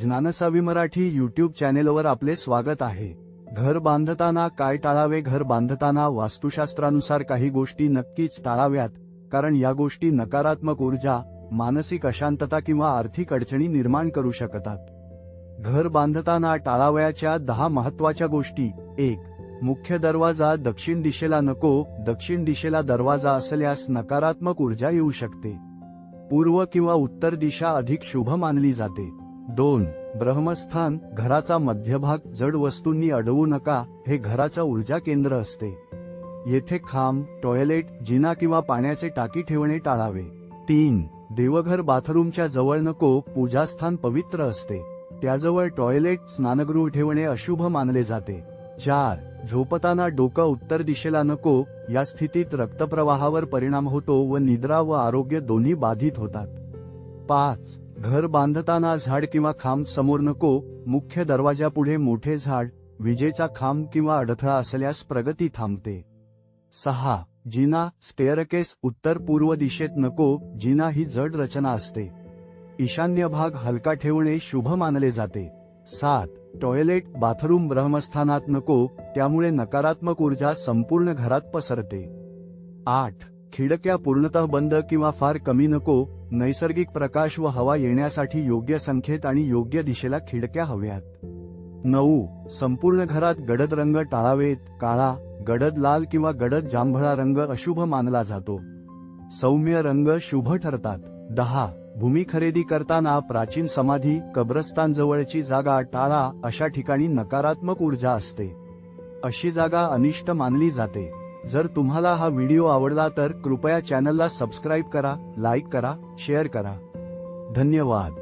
ज्ञानसावी Marathi YouTube चॅनेलवर आपले स्वागत आहे. घर बांधताना काय टाळावे? घर बांधताना वास्तुशास्त्रानुसार काही गोष्टी नक्कीच टाळाव्यात कारण या गोष्टी नकारात्मक ऊर्जा मानसिक अशांतता किंवा आर्थिक अडचणी निर्माण करू शकतात. घर बांधताना टाळावयाच्या दहा महत्त्वाच्या गोष्टी. एक मुख्य दरवाजा दक्षिण दिशेला नको दक्षिण दिशेला दरवाजा असल्यास नकारात्मक ऊर्जा येऊ शकते. पूर्व किंवा उत्तर दिशा अधिक शुभ मानली जाते. दोन ब्रह्मस्थान घराचा मध्यभाग जड वस्तूंनी अडवू नका हे घराचा ऊर्जा केंद्र असते. येथे खांब टॉयलेट जिना किंवा पाण्याचे टाकी ठेवणे टाळावे. तीन देवघर बाथरूमच्या जवळ नको पूजास्थान पवित्र असते. त्याजवळ टॉयलेट स्नानगृह ठेवणे अशुभ मानले जाते. चार झोपताना डोकं उत्तर दिशेला नको या स्थितीत रक्तप्रवाहावर परिणाम होतो व निद्रा व आरोग्य दोन्ही बाधित होतात. पाच घर बांधताना झाड किंवा खांब समोर नको मुख्य दरवाजापुढे मोठे झाड विजेचा खांब किंवा अडथळा असल्यास प्रगती थांबते. सहा. जिना स्टेअरकेस उत्तर पूर्व दिशेत नको जिना ही जड रचना असते. ईशान्य भाग हलका ठेवणे शुभ मानले जाते. सात. टॉयलेट बाथरूम ब्रह्मस्थानात नको त्यामुळे नकारात्मक ऊर्जा संपूर्ण घरात पसरते. आठ. खिडक्या पूर्णतः बंद किंवा फार कमी नको नैसर्गिक प्रकाश व हवा येण्यासाठी योग्य संख्येत आणि योग्य दिशेला खिडक्या हव्यात. नऊ. संपूर्ण घरात गडद रंग टाळावेत काळा गडद लाल किंवा गडद जांभळा रंग अशुभ मानला जातो. सौम्य रंग शुभ ठरतात. दहा. भूमी खरेदी करताना प्राचीन समाधी कब्रस्तानजवळची जागा टाळा अशा ठिकाणी नकारात्मक ऊर्जा असते. अशी जागा अनिष्ट मानली जाते. जर तुम्हाला हा व्हिडिओ आवडला तर कृपया चॅनलला सबस्क्राईब करा लाईक करा शेअर करा. धन्यवाद.